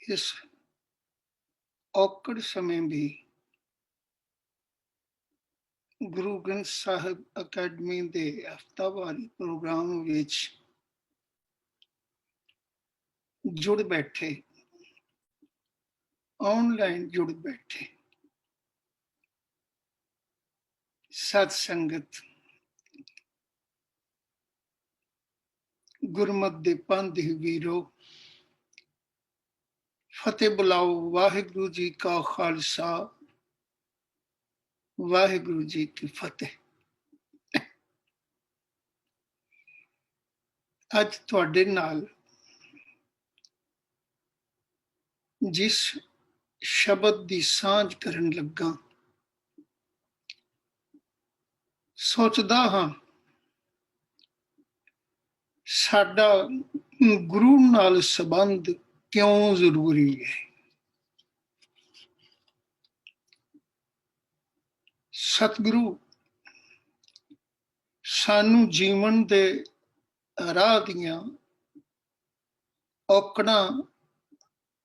ਇਸ ਔਕੜ ਸਮੇਂ ਵੀ ਗੁਰੂ ਗ੍ਰੰਥ ਸਾਹਿਬ ਅਕੈਡਮੀ ਦੇ ਹਫਤਾਵਾਰੀ ਪ੍ਰੋਗਰਾਮ ਵਿੱਚ ਜੁੜ ਬੈਠੇ ਆਨਲਾਈਨ ਜੁੜ ਬੈਠੇ। ਸਤ ਸੰਗਤ, ਗੁਰਮਤ ਦੇ ਪੰਥ ਵੀਰੋ ਫਤਿਹ ਬੁਲਾਓ, ਵਾਹਿਗੁਰੂ ਜੀ ਕਾ ਖਾਲਸਾ। ਵਾਹਿਗੁਰੂ ਜੀ ਕੀ ਫਤਿਹ। ਅੱਜ ਤੁਹਾਡੇ ਨਾਲ ਜਿਸ ਸ਼ਬਦ ਦੀ ਸਾਂਝ ਕਰਨ ਲੱਗਾ, ਸੋਚਦਾ ਹਾਂ, ਸਾਡਾ ਗੁਰੂ ਨਾਲ ਸੰਬੰਧ ਕਿਉਂ ਜ਼ਰੂਰੀ ਹੈ? ਸਤਿਗੁਰੂ, ਸਾਨੂੰ ਜੀਵਨ ਦੇ ਰਾਹ ਦੀਆਂ ਔਕੜਾਂ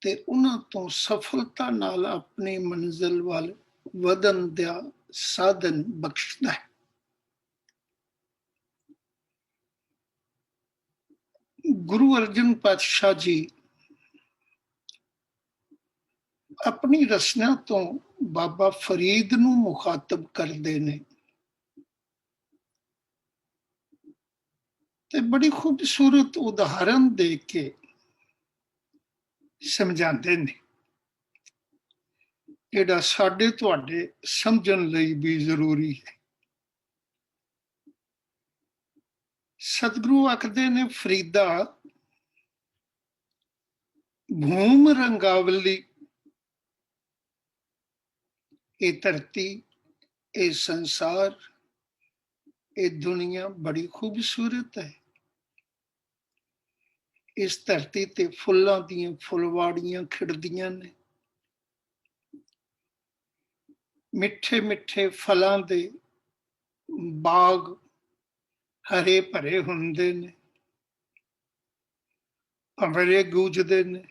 ਤੇ ਉਹਨਾਂ ਤੋਂ ਸਫਲਤਾ ਨਾਲ ਆਪਣੀ ਮੰਜ਼ਿਲ ਵੱਲ ਵਧਣ ਦਾ ਸਾਧਨ ਬਖਸ਼ਦਾ ਹੈ। ਗੁਰੂ ਅਰਜਨ ਪਾਤਸ਼ਾਹ ਜੀ ਆਪਣੀ ਰਚਨਾ ਤੋਂ ਬਾਬਾ ਫਰੀਦ ਨੂੰ ਮੁਖਾਤਬ ਕਰਦੇ ਨੇ। ਤੇ ਬੜੀ ਖੂਬਸੂਰਤ ਉਦਾਹਰਨ ਦੇ ਕੇ ਸਮਝਾਉਂਦੇ ਨੇ। ਜਿਹੜਾ ਸਾਡੇ ਤੁਹਾਡੇ ਸਮਝਣ ਲਈ ਵੀ ਜ਼ਰੂਰੀ ਹੈ। ਸਤਿਗੁਰੂ ਆਖਦੇ ਨੇ, ਫਰੀਦਾ, ਭੂਮ ਰੰਗਾਵਲੀ ਇਹ ਧਰਤੀ, ਇਹ ਸੰਸਾਰ, ਇਹ ਦੁਨੀਆ ਬੜੀ ਖੂਬਸੂਰਤ ਹੈ। ਇਸ ਧਰਤੀ ਤੇ ਫੁੱਲਾਂ ਦੀਆਂ ਫੁਲਵਾੜੀਆਂ ਖਿੜਦੀਆਂ ਨੇ। ਮਿੱਠੇ ਮਿੱਠੇ ਫਲਾਂ ਦੇ ਬਾਗ ਹਰੇ ਭਰੇ ਹੁੰਦੇ ਨੇ। ਭੰਵਰੇ ਗੂੰਜਦੇ ਨੇ।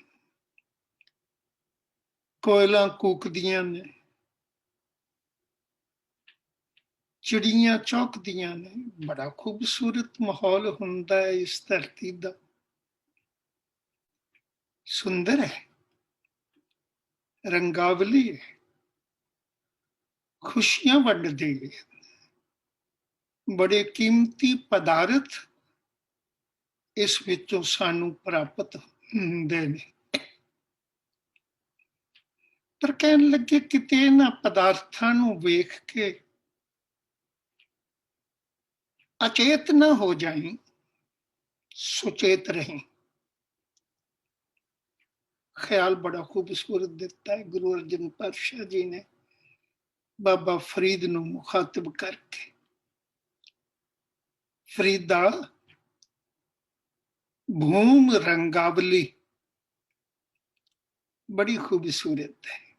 ਕੋਇਲਾਂ ਕੂਕਦੀਆਂ ਨੇ। ਚਿੜੀਆਂ ਚੌਕਦੀਆਂ ਨੇ। ਬੜਾ ਖੂਬਸੂਰਤ ਮਾਹੌਲ ਹੁੰਦਾ ਹੈ ਇਸ ਧਰਤੀ ਦਾ। ਸੁੰਦਰ ਹੈ। ਰੰਗਾਵਲੀ ਹੈ। ਖੁਸ਼ੀਆਂ ਵੰਡਦੀ ਹੈ ਬੜੇ ਕੀਮਤੀ ਪਦਾਰਥ ਇਸ ਵਿੱਚੋਂ ਸਾਨੂੰ ਪ੍ਰਾਪਤ ਹੁੰਦੇ ਨੇ। ਪਰ ਕਹਿਣ ਲੱਗੇ ਕਿਤੇ ਇਹਨਾਂ ਪਦਾਰਥਾਂ ਨੂੰ ਵੇਖ ਕੇ ਅਚੇਤ ਨਾ ਹੋ ਜਾਈਂ, ਸੁਚੇਤ ਰਹੀਂ। ਖਿਆਲ ਬੜਾ ਖੂਬਸੂਰਤ ਦਿੱਤਾ ਹੈ ਗੁਰੂ ਅਰਜਨ ਪਾਤਸ਼ਾਹ ਜੀ ਨੇ, ਬਾਬਾ ਫਰੀਦ ਨੂੰ ਮੁਖਾਤਬ ਕਰਕੇ। ਫਰੀਦਾ ਭੂਮ ਰੰਗਾਵਲੀ ਬੜੀ ਖੂਬਸੂਰਤ ਹੈ।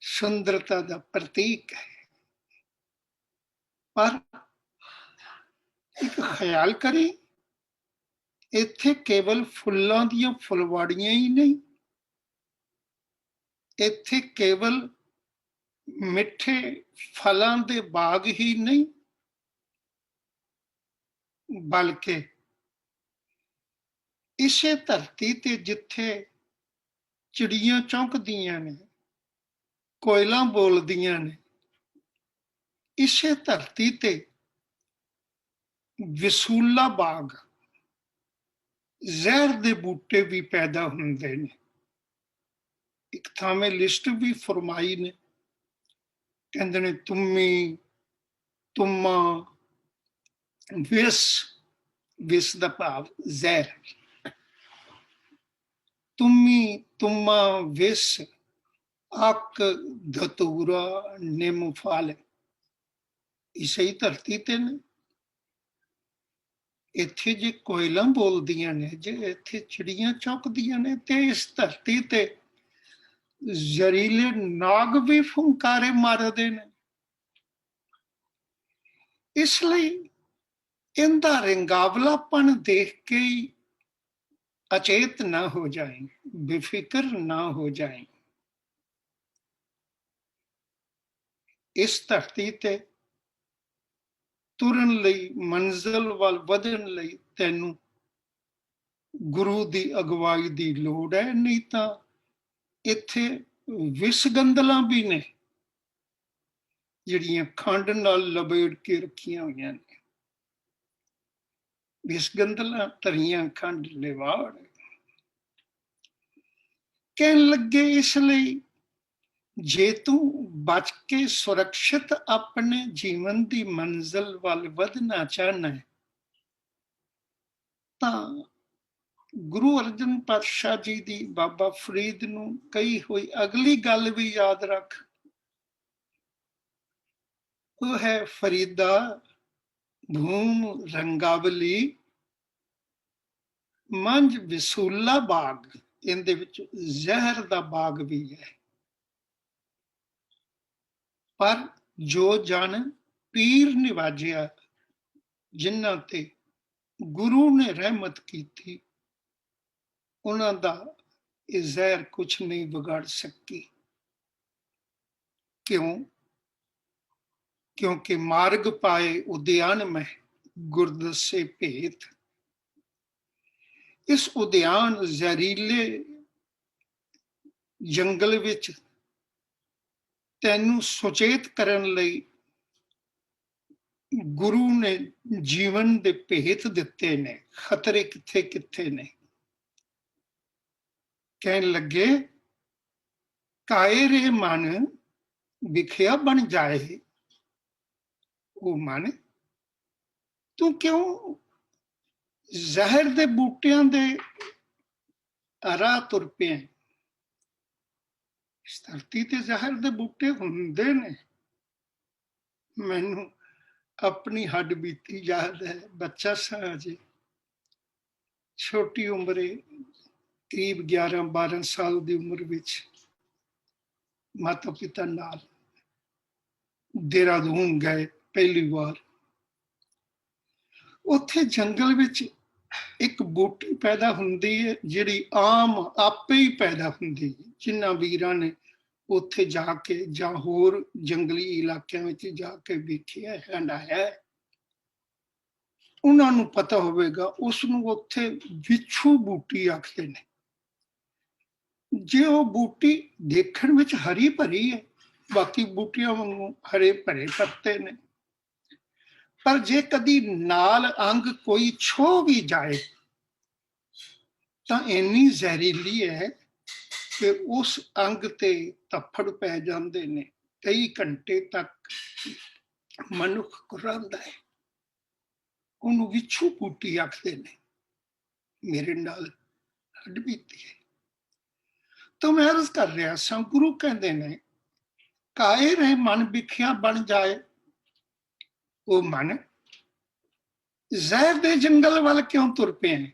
ਸੁੰਦਰਤਾ ਦਾ ਪ੍ਰਤੀਕ ਹੈ। ਪਰ ਇੱਕ ਖਿਆਲ ਕਰੇ। ਇੱਥੇ ਕੇਵਲ ਫੁੱਲਾਂ ਦੀਆਂ ਫੁਲਵਾੜੀਆਂ ਹੀ ਨਹੀਂ, ਇੱਥੇ ਕੇਵਲ ਮਿੱਠੇ ਫਲਾਂ ਦੇ ਬਾਗ ਹੀ ਨਹੀਂ, ਬਲਕਿ ਇਸੇ ਧਰਤੀ ਤੇ ਜਿੱਥੇ ਚਿੜੀਆਂ ਚੌਂਕਦੀਆਂ ਨੇ, ਕੋਇਲਾਂ ਬੋਲਦੀਆਂ ਨੇ, ਇਸੇ ਧਰਤੀ ਤੇ ਵਿਸੂਲਾ ਬਾਗ। ਜ਼ਹਿਰ ਦੇ ਬੂਟੇ ਵੀ ਪੈਦਾ ਹੁੰਦੇ ਨੇ। ਇੱਕ ਥਾਵੇਂ ਲਿਸਟ ਵੀ ਫਰਮਾਈ ਨੇ। ਕਹਿੰਦੇ ਨੇ, ਤੁਮੀ, ਤੁਮਾ, ਵਿਸ ਵਿਸ ਦਾ ਭਾਵ ਜ਼ਹਿਰ। ਤੁਮੀ, ਤੁਮਾ, ਵਿਸ, ਅਕ, ਧਤੂਰਾ, ਨਿੰਮ, ਫਲ। ਇਸੇ ਹੀ ਧਰਤੀ ਤੇ ਨੇ। ਇੱਥੇ ਜੇ ਕੋਇਲਾਂ ਬੋਲਦੀਆਂ ਨੇ, ਜੇ ਇੱਥੇ ਚਿੜੀਆਂ ਚੌਕਦੀਆਂ ਨੇ, ਤੇ ਇਸ ਧਰਤੀ ਤੇ ਜ਼ਰੀਲੇ ਨਾਗ ਵੀ ਫੁੰਕਾਰੇ ਮਾਰਦੇ ਨੇ। ਇਸ ਲਈ ਇਹਦਾ ਰੰਗਾਵਲਾਪਣ ਦੇਖ ਕੇ ਹੀ ਅਚੇਤ ਨਾ ਹੋ ਜਾਏ ਬੇਫਿਕਰ ਨਾ ਹੋ ਜਾਏ ਇਸ ਧਰਤੀ ਤੇ ਤੁਰਨ ਲਈ, ਮੰਜ਼ਲ ਵੱਲ ਵਧਣ ਲਈ ਤੈਨੂੰ ਗੁਰੂ ਦੀ ਅਗਵਾਈ ਦੀ ਲੋੜ ਹੈ। ਨਹੀਂ ਤਾਂ ਇੱਥੇ ਵਿਸਗੰਦਲਾਂ ਵੀ ਨੇ, ਜਿਹੜੀਆਂ ਖੰਡ ਨਾਲ ਲਬੇੜ ਕੇ ਰੱਖੀਆਂ ਹੋਈਆਂ ਨੇ। ਵਿਸਗੰਦਲਾਂ ਤਰੀਆਂ ਖੰਡ ਲਿਵਾੜ। ਕਹਿਣ ਲੱਗੇ ਇਸ ਲਈ ਜੇ ਤੂੰ ਬਚ ਕੇ ਸੁਰੱਖਿਅਤ ਆਪਣੇ ਜੀਵਨ ਦੀ ਮੰਜ਼ਲ ਵੱਲ ਵਧਣਾ ਚਾਹਨਾ ਹੈ, ਤਾਂ ਗੁਰੂ ਅਰਜਨ ਪਾਤਸ਼ਾਹ ਜੀ ਦੀ ਬਾਬਾ ਫਰੀਦ ਨੂੰ ਕਹੀ ਹੋਈ ਅਗਲੀ ਗੱਲ ਵੀ ਯਾਦ ਰੱਖ। ਉਹ ਹੈ ਫਰੀਦਾ ਭੂਮ ਰੰਗਾਵਲੀ ਮੰਜ ਵਿਸੂਲਾ ਬਾਗ, ਇਹਦੇ ਵਿੱਚ ਜ਼ਹਿਰ ਦਾ ਬਾਗ ਵੀ ਹੈ। ਪਰ ਜੋ ਜਨ ਪੀਰ ਨਿਵਾਜਿਆ, ਜਿਨ੍ਹਾਂ ਤੇ ਗੁਰੂ ਨੇ ਰਹਿਮਤ ਕੀਤੀ, ਉਹਨਾਂ ਦਾ ਇਹ ਜ਼ਹਿਰ ਕੁਛ ਨਹੀਂ ਵਿਗਾੜ ਸਕੀ। ਕਿਉਂ? ਕਿਉਂਕਿ ਮਾਰਗ ਪਾਏ ਉਦਿਆਨ ਮੈਂ ਗੁਰਦਸੇ ਭੇਤ। ਇਸ ਉਦਿਆਨ ਜ਼ਹਿਰੀਲੇ ਜੰਗਲ ਵਿੱਚ ਤੈਨੂੰ ਸੁਚੇਤ ਕਰਨ ਲਈ ਗੁਰੂ ਨੇ ਜੀਵਨ ਦੇ ਭੇਤ ਦਿੱਤੇ ਨੇ, ਖਤਰੇ ਕਿੱਥੇ ਕਿੱਥੇ ਨੇ? ਕਹਿਣ ਲੱਗੇ ਕਾਇਰੇ ਮਨ ਵਿਖਿਆ ਬਣ ਜਾਏ? ਉਹ ਮਨ, ਤੂੰ ਕਿਉਂ ਜ਼ਹਿਰ ਦੇ ਬੂਟਿਆਂ ਦੇ ਰਾਹ ਤੁਰ ਪਿਆ? ਧਰਤੀ ਤੇ ਜ਼ਹਿਰ ਦੇ ਬੂਟੇ ਹੁੰਦੇ ਨੇ। ਮੈਨੂੰ ਆਪਣੀ ਹੱਡ ਬੀਤੀ ਯਾਦ ਹੈ। ਬੱਚਾ ਸਾਂ ਜੀ। ਛੋਟੀ ਉਮਰੇ ਕਰੀਬ 11 12 ਸਾਲ ਦੀ ਉਮਰ ਵਿੱਚ ਮਾਤਾ ਪਿਤਾ ਨਾਲ ਦੇਹਰਾਦੂਨ ਗਏ ਪਹਿਲੀ ਵਾਰ। ਉੱਥੇ ਜੰਗਲ ਵਿੱਚ ਇੱਕ ਬੂਟੀ ਪੈਦਾ ਹੁੰਦੀ ਹੈ, ਜਿਹੜੀ ਆਮ ਆਪੇ ਹੀ ਪੈਦਾ ਹੁੰਦੀ ਹੈ। ਜਿਨ੍ਹਾਂ ਵੀਰਾਂ ਨੇ ਉੱਥੇ ਜਾ ਕੇ ਜਾਂ ਹੋਰ ਜੰਗਲੀ ਇਲਾਕਿਆਂ ਵਿੱਚ ਜਾ ਕੇ ਵੇਖਿਆ ਹੰਡਾਇਆ ਉਹਨਾਂ ਨੂੰ ਪਤਾ ਹੋਵੇਗਾ, ਉਸ ਨੂੰ ਉੱਥੇ ਵਿਛੂ ਬੂਟੀ ਆਖਦੇ ਨੇ। ਜੇ ਉਹ ਬੂਟੀ ਦੇਖਣ ਵਿੱਚ ਹਰੀ ਭਰੀ ਹੈ, ਬਾਕੀ ਬੂਟੀਆਂ ਵਾਂਗੂ ਹਰੇ ਭਰੇ ਪੱਤੇ ਨੇ। ਪਰ ਜੇ ਕਦੀ ਨਾਲ ਅੰਗ ਕੋਈ ਛੋ ਵੀ ਜਾਏ, ਤਾਂ ਇੰਨੀ ਜ਼ਹਿਰੀਲੀ ਹੈ ਕਿ ਉਸ ਅੰਗ ਤੇ ਤੱਫੜ ਪੈ ਜਾਂਦੇ ਨੇ, ਕਈ ਘੰਟੇ ਤੱਕ ਮਨੁੱਖ ਕੁਰਾਂਦਾ ਹੈ। ਉਹਨੂੰ ਵਿਛੂ ਬੂਟੀ ਆਖਦੇ ਨੇ, ਮੇਰੇ ਨਾਲ ਹੱਡ ਬੀਤੀ ਹੈ। ਤਾਂ ਮੈਂ ਅਰਜ਼ ਕਰ ਰਿਹਾ ਸਾਂ ਗੁਰੂ ਕਹਿੰਦੇ ਨੇ ਕਾਏ ਰਹਿ ਮਨ ਵਿਖਿਆ ਬਣ ਜਾਏ ਉਹ ਮਨ ਜ਼ਹਿਰ ਦੇ ਜੰਗਲ ਵੱਲ ਕਿਉਂ ਤੁਰ ਪਏ ਨੇ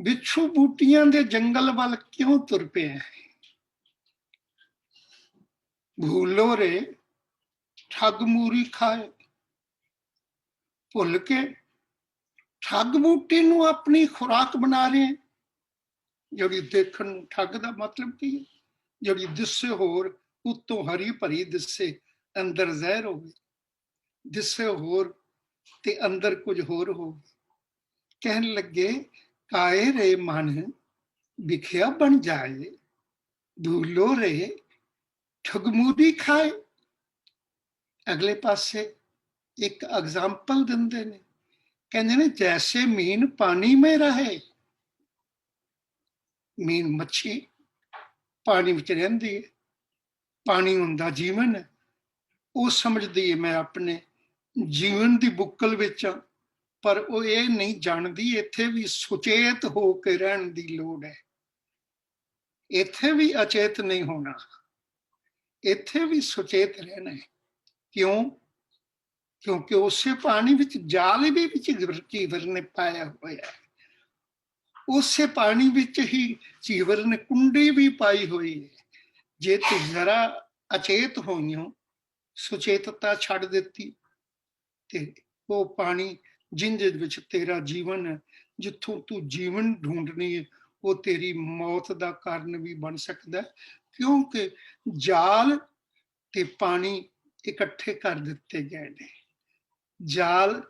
ਵਿਛੂ ਬੂਟੀਆਂ ਦੇ ਜੰਗਲ ਵੱਲ ਕਿਉਂ ਤੁਰ ਪਏ ਹੈ? ਭੂਲੋ ਰੇ, ਠੱਗ ਮੂਰੀ ਖਾਏ। ਭੁੱਲ ਕੇ ਠੱਗ ਬੂਟੀ ਨੂੰ ਆਪਣੀ ਖੁਰਾਕ ਬਣਾ ਰਹੇ ਜਿਹੜੀ ਦੇਖਣ ਨੂੰ ਠੱਗ ਦਾ ਮਤਲਬ ਕੀ ਹੈ? ਜਿਹੜੀ ਦਿਸੇ ਹੋਰ, ਉਤੋਂ ਹਰੀ ਭਰੀ ਦਿਸੇ, ਅੰਦਰ ਜ਼ਹਿਰ ਹੋਵੇ ਦਿਸੇ ਹੋਰ ਤੇ ਅੰਦਰ ਕੁਝ ਹੋਰ ਹੋਵੇ। ਕਹਿਣ ਲੱਗੇ, ਕਾਏ ਰੇ ਮਨ ਵਿਖਿਆ ਬਣ ਜਾਏ, ਭੂਲੋ ਰੇ ਠਗਮੂਦੀ ਖਾਏ। ਅਗਲੇ ਪਾਸੇ ਇੱਕ ਐਗਜ਼ਾਮਪਲ ਦਿੰਦੇ ਨੇ। ਕਹਿੰਦੇ ਨੇ, ਜੈਸੇ ਮੀਨ ਪਾਣੀ ਮੇ ਰਹੇ। ਮੀਨ ਮੱਛੀ ਪਾਣੀ ਵਿੱਚ ਰਹਿੰਦੀ ਹੈ। ਪਾਣੀ ਹੁੰਦਾ ਜੀਵਨ। ਉਹ ਸਮਝਦੀ ਹੈ, ਮੈਂ ਆਪਣੇ ਜੀਵਨ ਦੀ ਬੁੱਕਲ ਵਿੱਚ ਹਾਂ ਪਰ ਉਹ ਇਹ ਨਹੀਂ ਜਾਣਦੀ ਇੱਥੇ ਵੀ ਸੁਚੇਤ ਹੋ ਕੇ ਰਹਿਣ ਦੀ ਲੋੜ ਹੈ। ਇੱਥੇ ਵੀ ਅਚੇਤ ਨਹੀਂ ਹੋਣਾ, ਇੱਥੇ ਵੀ ਸੁਚੇਤ ਰਹਿਣਾ ਹੈ। ਕਿਉਂ? ਕਿਉਂਕਿ ਉਸੇ ਪਾਣੀ ਵਿੱਚ ਜਾਲ ਵੀ ਵਿੱਚ ਜੀਵਰ ਨੇ ਪਾਇਆ ਹੋਇਆ ਹੈ। ਉਸੇ ਪਾਣੀ ਵਿੱਚ ਹੀ ਜੀਵਰ ਨੇ ਕੁੰਡੀ ਵੀ ਪਾਈ ਹੋਈ ਹੈ। ਜੇ ਤੂੰ ਜ਼ਰਾ ਅਚੇਤ ਹੋਈਓ, ਸੁਚੇਤਤਾ ਛੱਡ ਦਿੱਤੀ ਤੇ ਉਹ ਪਾਣੀ ਜਿੰਦੇ ਵਿੱਚ ਤੇਰਾ ਜੀਵਨ ਹੈ। ਜਿੱਥੋਂ ਤੂੰ ਜੀਵਨ ਢੂੰਡਣੀ ਹੈ, ਉਹ ਤੇਰੀ ਮੌਤ ਦਾ ਕਾਰਨ ਵੀ ਬਣ ਸਕਦਾ ਕਿਉਂਕਿ ਜਾਲ ਤੇ ਪਾਣੀ ਇਕੱਠੇ ਕਰ ਦਿੱਤੇ ਗਏ ਨੇ। ਜਾਲ,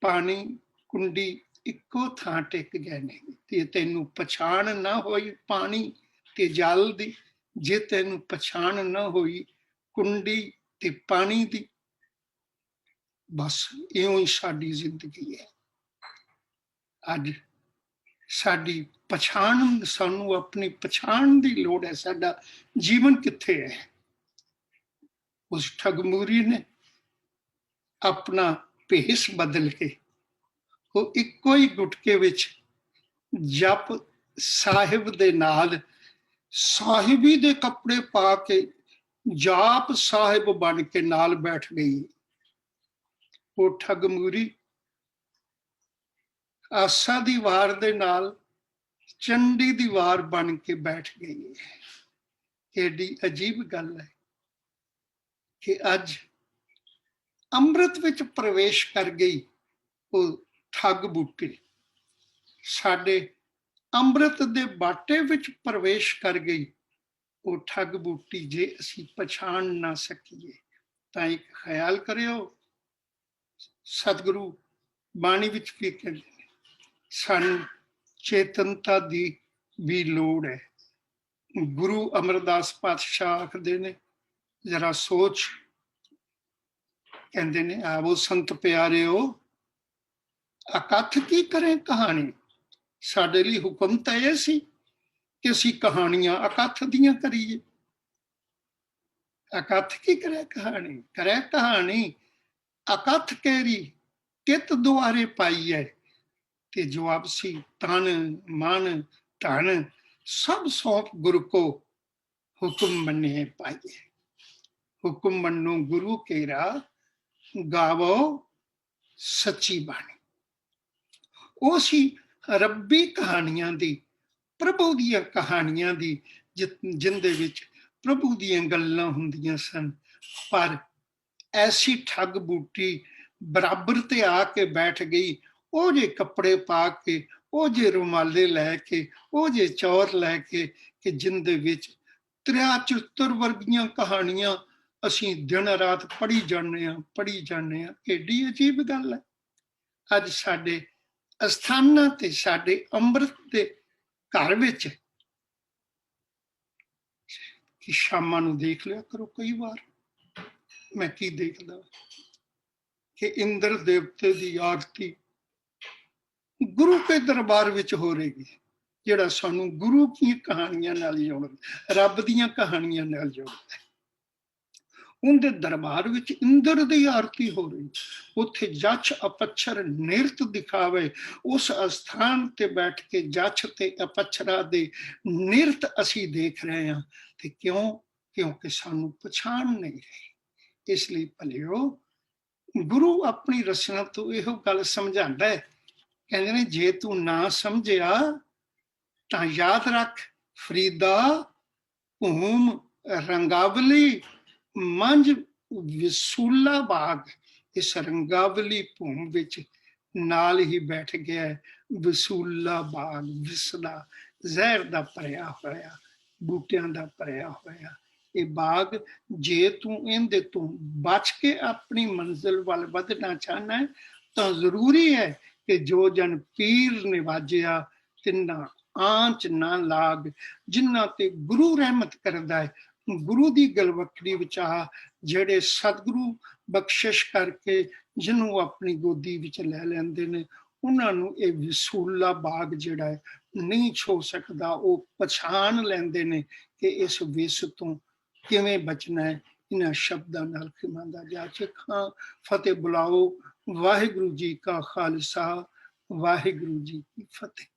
ਪਾਣੀ, ਕੁੰਡੀ ਇੱਕੋ ਥਾਂ ਟਿਕ ਗਏ ਨੇ। ਤੇ ਤੈਨੂੰ ਪਛਾਣ ਨਾ ਹੋਈ ਪਾਣੀ ਤੇ ਜਲ ਦੀ, ਜੇ ਤੈਨੂੰ ਪਛਾਣ ਨਾ ਹੋਈ ਕੁੰਡੀ ਤੇ ਪਾਣੀ ਦੀ ਬਸ ਇਉਂ ਹੀ ਸਾਡੀ ਜ਼ਿੰਦਗੀ ਹੈ। ਅੱਜ ਸਾਡੀ ਪਛਾਣ, ਸਾਨੂੰ ਆਪਣੀ ਪਛਾਣ ਦੀ ਲੋੜ ਹੈ, ਸਾਡਾ ਜੀਵਨ ਕਿੱਥੇ ਹੈ? ਉਸ ਠਗਮੂਰੀ ਨੇ ਆਪਣਾ ਭੇਸ ਬਦਲ ਕੇ ਉਹ ਇੱਕੋ ਹੀ ਗੁਟਕੇ ਵਿੱਚ ਜਪ ਸਾਹਿਬ ਦੇ ਨਾਲ ਸਾਹਿਬੀ ਦੇ ਕੱਪੜੇ ਪਾ ਕੇ ਜਾਪ ਸਾਹਿਬ ਬਣ ਕੇ ਨਾਲ ਬੈਠ ਗਈ। ਉਹ ਠਗਮੂਰੀ ਆਸਾ ਦੀ ਵਾਰ ਦੇ ਨਾਲ ਚੰਡੀ ਦੀ ਵਾਰ ਬਣ ਕੇ ਬੈਠ ਗਈ ਹੈ ਕਿਹੜੀ ਅਜੀਬ ਗੱਲ ਹੈ ਕਿ ਅੱਜ ਅੰਮ੍ਰਿਤ ਵਿੱਚ ਪ੍ਰਵੇਸ਼ ਕਰ ਗਈ ਉਹ ਠੱਗ ਬੂਟੀ। ਸਾਡੇ ਅੰਮ੍ਰਿਤ ਦੇ ਬਾਟੇ ਵਿੱਚ ਪ੍ਰਵੇਸ਼ ਕਰ ਗਈ ਉਹ ਠੱਗ ਬੂਟੀ ਜੇ ਅਸੀਂ ਪਛਾਣ ਨਾ ਸਕੀਏ। ਤਾਂ ਇੱਕ ਖਿਆਲ ਕਰਿਓ ਸਤਿਗੁਰੂ ਬਾਣੀ ਵਿੱਚ ਵੀ ਕਹਿੰਦੇ ਨੇ, ਸਾਨੂੰ ਚੇਤਨਤਾ ਦੀ ਵੀ ਲੋੜ ਹੈ। ਗੁਰੂ ਅਮਰਦਾਸ ਪਾਤਸ਼ਾਹ ਆਖਦੇ ਨੇ, ਜਰਾ ਸੋਚ, ਕਹਿੰਦੇ ਨੇ, ਆਵੋ ਸੰਤ ਪਿਆਰਿਓ ਅਕਥ ਕੀ ਕਰੇ ਕਹਾਣੀ? ਸਾਡੇ ਲਈ ਹੁਕਮ ਤਾਂ ਇਹ ਸੀ ਕਿ ਅਸੀਂ ਕਹਾਣੀਆਂ ਅਕਥ ਦੀਆਂ ਕਰੀਏ। ਅਕਥ ਕੀ ਕਰੇ ਕਹਾਣੀ? ਕਰੇ ਕਹਾਣੀ ਅਕਥ ਕੇਰੀ ਕਿਤ ਦੁਆਰੇ ਪਾਈ ਹੈ ਤੇ ਜਵਾਬ ਸੀ, ਤਨ, ਮਨ, ਧਨ, ਸਭ ਸੌਂਪ ਗੁਰੂ ਕੋ ਹੁਕਮ ਮੰਨੇ ਪਾਈਏ ਹੁਕਮ ਮੰਨੋ ਗੁਰੂ ਕੇਰਾ, ਗਾਵੋ ਸੱਚੀ ਬਾਣੀ। ਉਹ ਸੀ ਰੱਬੀ ਕਹਾਣੀਆਂ ਦੀ, ਪ੍ਰਭੂ ਦੀਆਂ ਕਹਾਣੀਆਂ ਦੀ ਜਿੰਦੇ ਵਿੱਚ ਪ੍ਰਭੂ ਦੀਆਂ ਗੱਲਾਂ ਹੁੰਦੀਆਂ ਸਨ, ਪਰ ਐਸੀ ਠੱਗ ਬੂਟੀ ਬਰਾਬਰ ਤੇ ਆ ਕੇ ਬੈਠ ਗਈ, ਉਹ ਜੇ ਕੱਪੜੇ ਪਾ ਕੇ, ਉਹ ਜੇ ਰੁਮਾਲੇ ਲੈ ਕੇ, ਉਹ ਜੇ ਚੌਰ ਲੈ ਕੇ ਕਿ ਜਿੰਦੇ ਵਿੱਚ ਤ੍ਰਿਆ ਚੁੱਤਰ ਵਰਗੀਆਂ ਕਹਾਣੀਆਂ ਅਸੀਂ ਦਿਨ ਰਾਤ ਪੜ੍ਹੀ ਜਾਂਦੇ ਆ ਪੜ੍ਹੀ ਜਾਂਦੇ ਆ ਏਡੀ ਅਜੀਬ ਗੱਲ ਹੈ। ਅੱਜ ਸਾਡੇ ਅਸਥਾਨਾਂ ਤੇ, ਸਾਡੇ ਅੰਮ੍ਰਿਤ ਦੇ ਘਰ ਵਿੱਚ, ਕਿ ਸ਼ਾਮਾਂ ਨੂੰ ਦੇਖ ਲਿਆ ਕਰੋ ਕਈ ਵਾਰ। ਮੈਂ ਕੀ ਦੇਖਦਾ ਕਿ ਇੰਦਰ ਦੇਵਤੇ ਦੀ ਆਰਤੀ ਗੁਰੂ ਕੇ ਦਰਬਾਰ ਵਿੱਚ ਹੋ ਰਹੀ ਹੈ, ਜਿਹੜਾ ਸਾਨੂੰ ਗੁਰੂ ਦੀਆਂ ਕਹਾਣੀਆਂ ਨਾਲ ਜੋੜਦਾ ਰੱਬ ਦੀਆਂ ਕਹਾਣੀਆਂ ਨਾਲ ਜੋੜਦਾ ਉਹਦੇ ਦਰਬਾਰ ਵਿੱਚ ਇੰਦਰ ਦੀ ਆਰਤੀ ਹੋ ਰਹੀ ਉੱਥੇ ਜੱਛ ਅਪੱਛਰ ਨਿਰਤ ਦਿਖਾਵੇ, ਉਸ ਅਸਥਾਨ ਤੇ ਬੈਠ ਕੇ ਜੱਛ ਤੇ ਅਪੱਛਰਾ ਦੇ ਨਿਰਤ ਅਸੀਂ ਦੇਖ ਰਹੇ ਹਾਂ ਤੇ ਕਿਉਂ? ਕਿਉਂਕਿ ਸਾਨੂੰ ਪਛਾਣ ਨਹੀਂ ਰਹੀ। ਇਸ ਲਈ ਭਲਿਓ, ਗੁਰੂ ਆਪਣੀ ਰਚਨਾ ਤੋਂ ਇਹੋ ਗੱਲ ਸਮਝਾਉਂਦਾ ਹੈ। ਕਹਿੰਦੇ ਨੇ, ਜੇ ਤੂੰ ਨਾ ਸਮਝਿਆ, ਤਾਂ ਯਾਦ ਰੱਖ, ਫਰੀਦਾ, ਭੂਮ, ਰੰਗਾਵਲੀ ਮੰਜ ਵਿਸੂਲਾ ਬਾਗ। ਇਸ ਰੰਗਾਵਲੀ ਭੂਮ ਵਿੱਚ ਨਾਲ ਹੀ ਬੈਠ ਗਿਆ ਹੈ। ਵਿਸੂਲਾ ਬਾਗ, ਵਿਸਲਾ, ਜ਼ਹਿਰ ਦਾ ਭਰਿਆ ਹੋਇਆ, ਬੂਟਿਆਂ ਦਾ ਭਰਿਆ ਹੋਇਆ। ਇਹ ਬਾਗ ਜੇ ਤੂੰ ਇਹਦੇ ਤੋਂ ਬਚ ਕੇ ਆਪਣੀ ਮੰਜ਼ਿਲ ਵੱਲ ਵਧਣਾ ਚਾਹਨਾ ਹੈ, ਤਾਂ ਜ਼ਰੂਰੀ ਹੈ ਕਿ ਜੋ ਜਨ ਪੀਰ ਨਿਵਾਜਿਆ ਤਿੰਨਾ ਆਂਚ ਨਾ ਲਾਗ, ਜਿਨ੍ਹਾਂ ਤੇ ਗੁਰੂ ਰਹਿਮਤ ਕਰਦਾ ਹੈ। ਗੁਰੂ ਦੀ ਗਲਵਕੜੀ ਵਿੱਚ ਆ, ਜਿਹੜੇ ਸਤਿਗੁਰੂ ਬਖਸ਼ਿਸ਼ ਕਰਕੇ ਜਿਹਨੂੰ ਆਪਣੀ ਗੋਦੀ ਵਿੱਚ ਲੈ ਲੈਂਦੇ ਨੇ, ਉਹਨਾਂ ਨੂੰ ਇਹ ਵਿਸੂਲਾ ਬਾਗ ਜਿਹੜਾ ਹੈ, ਨਹੀਂ ਛੋ ਸਕਦਾ, ਉਹ ਪਛਾਣ ਲੈਂਦੇ ਨੇ ਕਿ ਇਸ ਵਿਸ ਤੋਂ ਕਿਵੇਂ ਬਚਣਾ ਹੈ, ਇਹਨਾਂ ਸ਼ਬਦਾਂ ਨਾਲ ਖਿਮਾਂਦਾ ਜਾ ਚਖਾਂ। ਫਤਿਹ ਬੁਲਾਓ, ਵਾਹਿਗੁਰੂ ਜੀ ਕਾ ਖਾਲਸਾ, ਵਾਹਿਗੁਰੂ ਜੀ ਕੀ ਫਤਿਹ।